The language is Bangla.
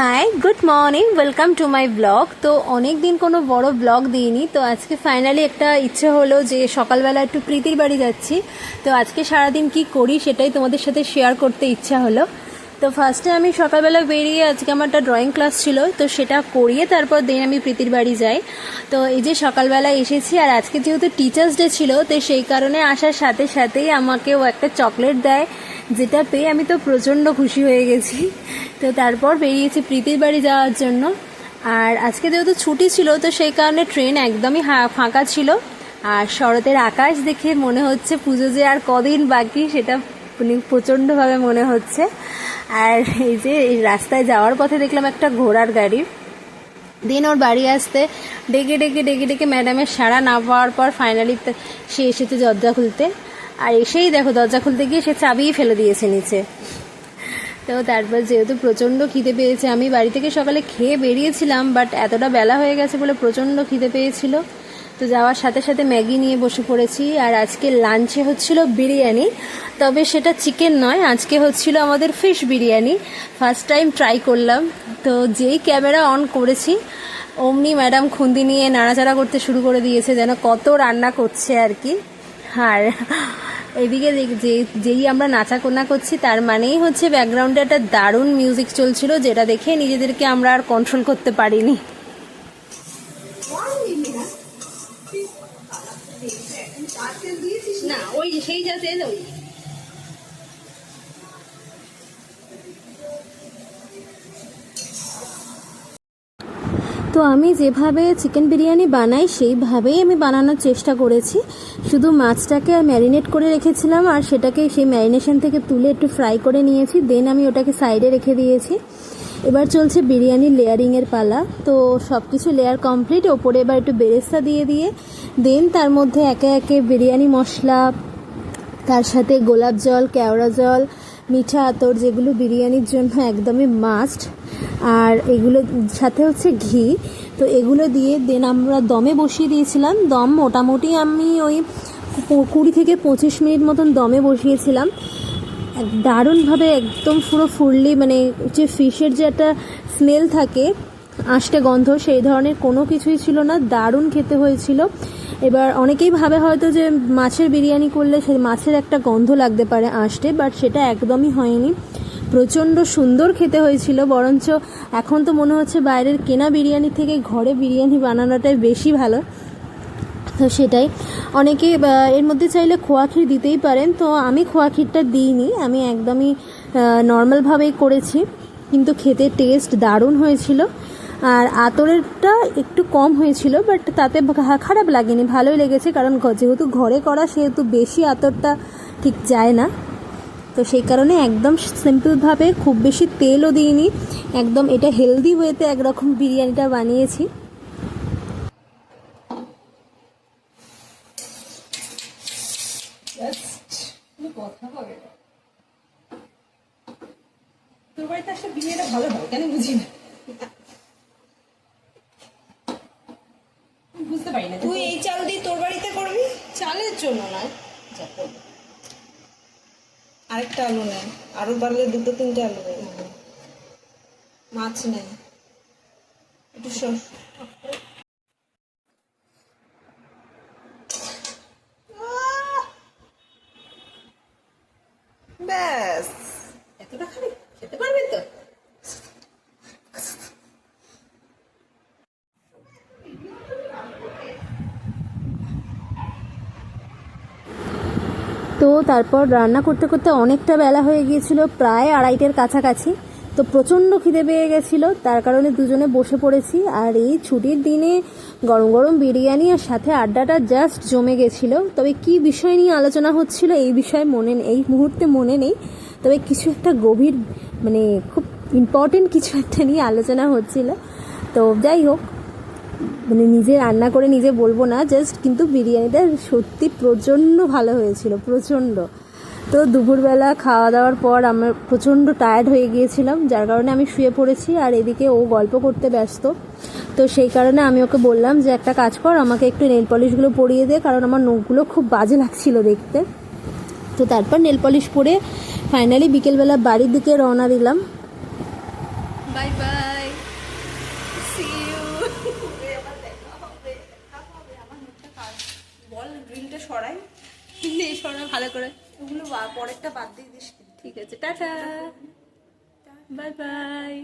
Hi good morning welcome to my blog তো অনেক দিন কোনো বড় ব্লগ দিইনি। তো আজকে ফাইনালি একটা ইচ্ছে হলো যে সকালবেলা একটু প্রীতির বাড়ি যাচ্ছি। তো আজকে সারাদিন কি করি সেটাই তোমাদের সাথে শেয়ার করতে ইচ্ছা হলো। তো ফার্স্টে আমি সকালবেলা বেরিয়ে আজকে আমার একটা ড্রয়িং ক্লাস ছিল, তো সেটা করিয়ে তারপর দিন আমি প্রীতির বাড়ি যাই। তো এই যে সকালবেলা এসেছি, আর আজকে যেহেতু টিচার্স ডে ছিল, তো সেই কারণে আসার সাথে সাথেই আমাকে ও একটা চকলেট দেয়, যেটা পেয়ে আমি তো প্রচণ্ড খুশি হয়ে গেছি। তো তারপর বেরিয়েছি প্রীতির বাড়ি যাওয়ার জন্য। আর আজকে যেহেতু ছুটি ছিল, তো সেই কারণে ট্রেন একদমই ফাঁকা ছিল। আর শরতের আকাশ দেখে মনে হচ্ছে পুজো যে আর কদিন বাকি, সেটা মানে প্রচণ্ডভাবে মনে হচ্ছে। আর এই যে এই রাস্তায় যাওয়ার পথে দেখলাম একটা ঘোড়ার গাড়ি। দিন ওর বাড়ি আসতে ডেকে ডেকে ডেকে ডেকে ম্যাডামের সাড়া না পাওয়ার পর ফাইনালি সে এসেছে দরজা খুলতে। আর এসেই দেখো দরজা খুলতে গিয়ে সে চাবিই ফেলে দিয়েছে নিচে। তো তারপর যেহেতু প্রচণ্ড খিদে পেয়েছে, আমি বাড়ি থেকে সকালে খেয়ে বেরিয়েছিলাম বাট এতটা বেলা হয়ে গেছে বলে প্রচণ্ড খিদে পেয়েছিল। তো যাওয়ার সাথে সাথে ম্যাগি নিয়ে বসে পড়েছি, আর আজকে লাঞ্চে হচ্ছিল বিরিয়ানি। তবে সেটা চিকেন নয়, আজকে হচ্ছিল আমাদের fish biryani. First time try করলাম। তো যেই ক্যামেরা অন করেছি, অমনি ম্যাডাম খুন্দি নিয়ে নাড়াচাড়া করতে শুরু করে দিয়েছে, যেন কত রান্না করছে আর কি। আর এদিকে যে যেই আমরা নাচা কোনা করছি, তার মানেই হচ্ছে ব্যাকগ্রাউন্ডে একটা দারুণ মিউজিক চলছিল, যেটা দেখে নিজেদেরকে আমরা আর কন্ট্রোল করতে পারিনি। তো আমি যেভাবে চিকেন বিরিয়ানি বানাই, সেইভাবেই আমি বানানোর চেষ্টা করেছি। শুধু মাছটাকে ম্যারিনেট করে রেখেছিলাম, আর সেটাকে সেই ম্যারিনেশন থেকে তুলে একটু ফ্রাই করে নিয়েছি, দেন আমি ওটাকে সাইডে রেখে দিয়েছি। এবার চলছে বিরিয়ানির লেয়ারিংয়ের পালা। তো সব কিছু লেয়ার কমপ্লিট, ওপরে এবার একটু বেরেস্তা দিয়ে দিয়ে দেন তার মধ্যে একে একে বিরিয়ানি মশলা, তার সাথে গোলাপ জল, কেওড়া জল, মিঠা আতর, যেগুলো বিরিয়ানির জন্য একদমই মাস্ট আর এগুলো সাথে হচ্ছে ঘি। তো এগুলো দিয়ে দেন আমরা দমে বসিয়ে দিয়েছিলাম। দম মোটামুটি আমি ওই কুড়ি থেকে পঁচিশ মিনিট মতন দমে বসিয়েছিলাম। দারুণভাবে একদম পুরো ফুললি মানে যে ফিশের যে একটা স্মেল থাকে আষ্টে গন্ধ, সেই ধরনের কোনো কিছুই ছিল না। দারুণ খেতে হয়েছিল। এবার অনেকেই ভাবে হয়তো যে মাছের বিরিয়ানি করলে সেই মাছের একটা গন্ধ লাগতে পারে আষ্টে বাট সেটা একদমই হয়নি। প্রচণ্ড সুন্দর খেতে হয়েছিল, বরঞ্চ এখন তো মনে হচ্ছে বাইরের কেনা বিরিয়ানি থেকে ঘরে বিরিয়ানি বানানোটাই বেশি ভালো। তো সেটাই। অনেকে এর মধ্যে চাইলে খোয়া ক্ষীর দিতেই পারেন। তো আমি খোয়া ক্ষীরটা দিইনি, আমি একদমই নর্মালভাবেই করেছি। কিন্তু খেতে টেস্ট দারুণ হয়েছিল। আর আতরেরটা একটু কম হয়েছিল বাট তাতে খারাপ লাগেনি, ভালোই লেগেছে, কারণ যেহেতু ঘরে করা, সেহেতু বেশি আতরটা ঠিক যায় না। তো সেই কারণে একদম সিম্পলভাবে খুব বেশি তেলও দিইনি, একদম এটা হেলদি ওয়েতে একরকম বিরিয়ানিটা বানিয়েছি। তোর বাড়িতে আসলে বিয়েটা ভালো হয়, কেন বুঝি না আমি বুঝতে পারি না তুই এই চাল দিয়ে তোর বাড়িতে করবি চালের জন্য নয় যা। আরেকটা আলু নেয়, আরও বাড়লে দুটো তিনটে আলু নেই মাছ নেয়। একটু ব্যাস এতটা খাবি খেতে পারবি তো তো তারপর রান্না করতে করতে অনেকটা বেলা হয়ে গিয়েছিল, প্রায় আড়াইটের কাছাকাছি। তো প্রচণ্ড খিদে পেয়ে গেছিল, তার কারণে দুজনে বসে পড়েছি। আর এই ছুটির দিনে গরম গরম বিরিয়ানি আর সাথে আড্ডাটা জাস্ট জমে গেছিল। তবে কি বিষয় নিয়ে আলোচনা হচ্ছিল এই বিষয়ে মনে নেই, এই মুহূর্তে মনে নেই। তবে কিছু একটা গভীর মানে খুব ইম্পর্টেন্ট কিছু একটা নিয়ে আলোচনা হচ্ছিল। তো যাই হোক মানে নিজে রান্না করে নিজে বলব না জাস্ট কিন্তু বিরিয়ানিটা সত্যি প্রচণ্ড ভালো হয়েছিল, প্রচণ্ড। তো দুপুরবেলা খাওয়া দাওয়ার পর আমার প্রচণ্ড টায়ার্ড হয়ে গিয়েছিলাম, যার কারণে আমি শুয়ে পড়েছি আর এদিকে ও গল্প করতে ব্যস্ত। তো সেই কারণে আমি ওকে বললাম যে, একটা কাজ কর, আমাকে একটু নেল পলিশগুলো পরিয়ে দে, কারণ আমার নখগুলো খুব বাজে লাগছিল দেখতে। তো তারপর নেল পলিশ পরে ফাইনালি বিকেলবেলা বাড়ির দিকে রওনা দিলাম। বাই বাই বল গ্রিলটা সরাই। নে সরাই ভালো করে। ওগুলো পরেরটা বাদ দিয়ে দিস। ঠিক আছে টাটা। Bye bye.